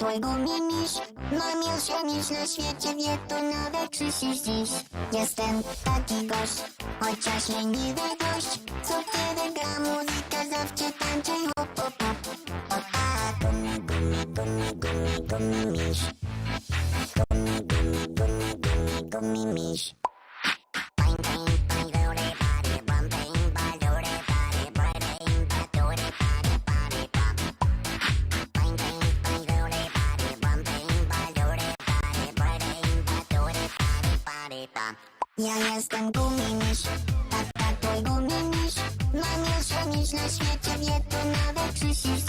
twój gumimiś Najmilszy miś na świecie wie to nawet krzysisz dziś. Jestem taki gość, chociaż leniwy gość. Co kiedy gra muzyka zawsze tańczy hop hop hop. O tak, gumi gumi gumi gumi gumimiś Gumi gumi gumi gumi Bang Ja jestem gumimiś, tak tak twój gumimiś Najmilszy miś. Na świecie wie to nawet krzysisz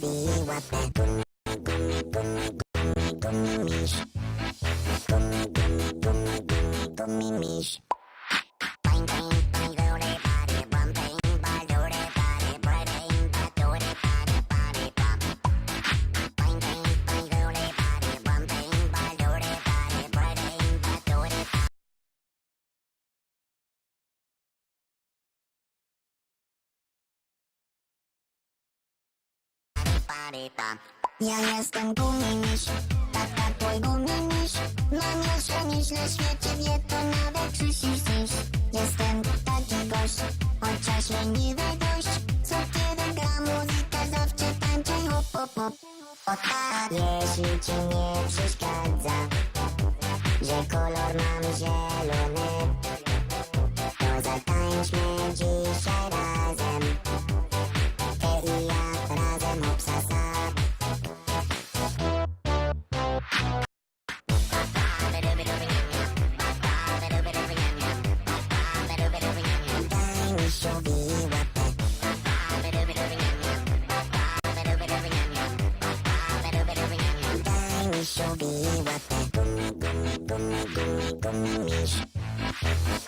be what that Ja jestem gumimiś, tak twój gumimiś Najmilszy miś na świecie wie to nawet krzysisz dziś Jestem taki gość, chociaż leniwy gość Co kiedy gra muzyka zawsze tańczy hop hop hop O tak, jeśli ci nie przeszkadza Że kolor mam zielony miś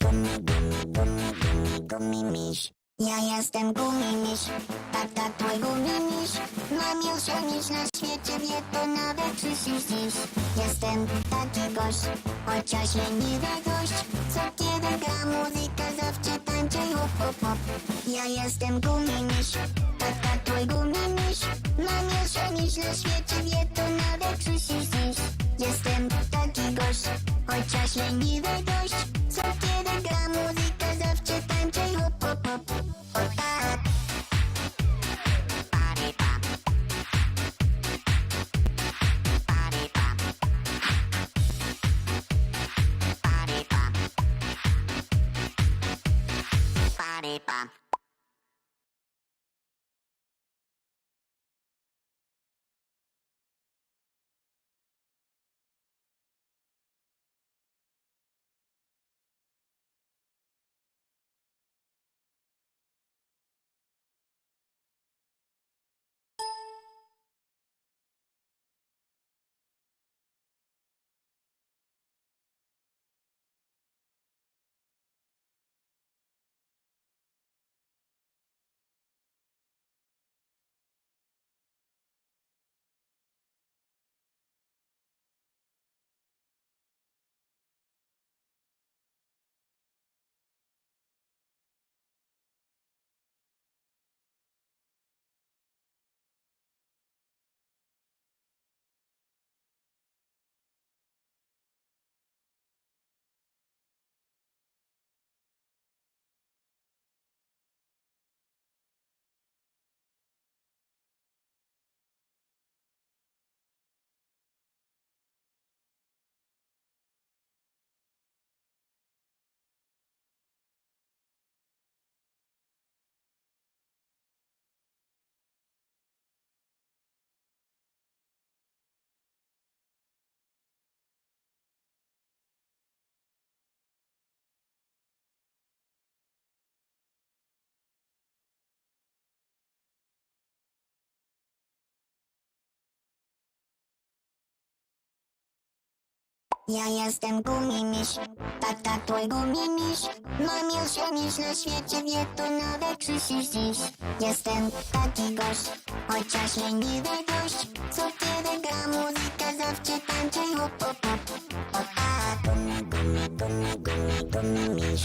Gumi, gumi, gumi, gumi, gumi miś Ja jestem gumimiś, tak tak twój gumimiś Najmilszy miś na świecie wie to nawet krzysisz dziś Jestem taki gość, chociaż leniwy gość. Co kiedy gra muzyka zawsze tańczy hop hop hop. Ja jestem gumimiś, tak tak twój gumimiś Najmilszy miś na świecie wie to nawet krzysisz dziś Jestem taki gość, chociaż leniwy gość Co kiedy gra muzyka Ja jestem gumimisz, tata twój gumimisz Mam jeszcze miś na świecie, wie to nawet krzyczysz dziś. Jestem taki gość, chociaż leniwy gość. Co kiedy gra muzyka, zawsze tańczę hop hop hop O tak, gumi, gumi, gumi, gumi, gumi miś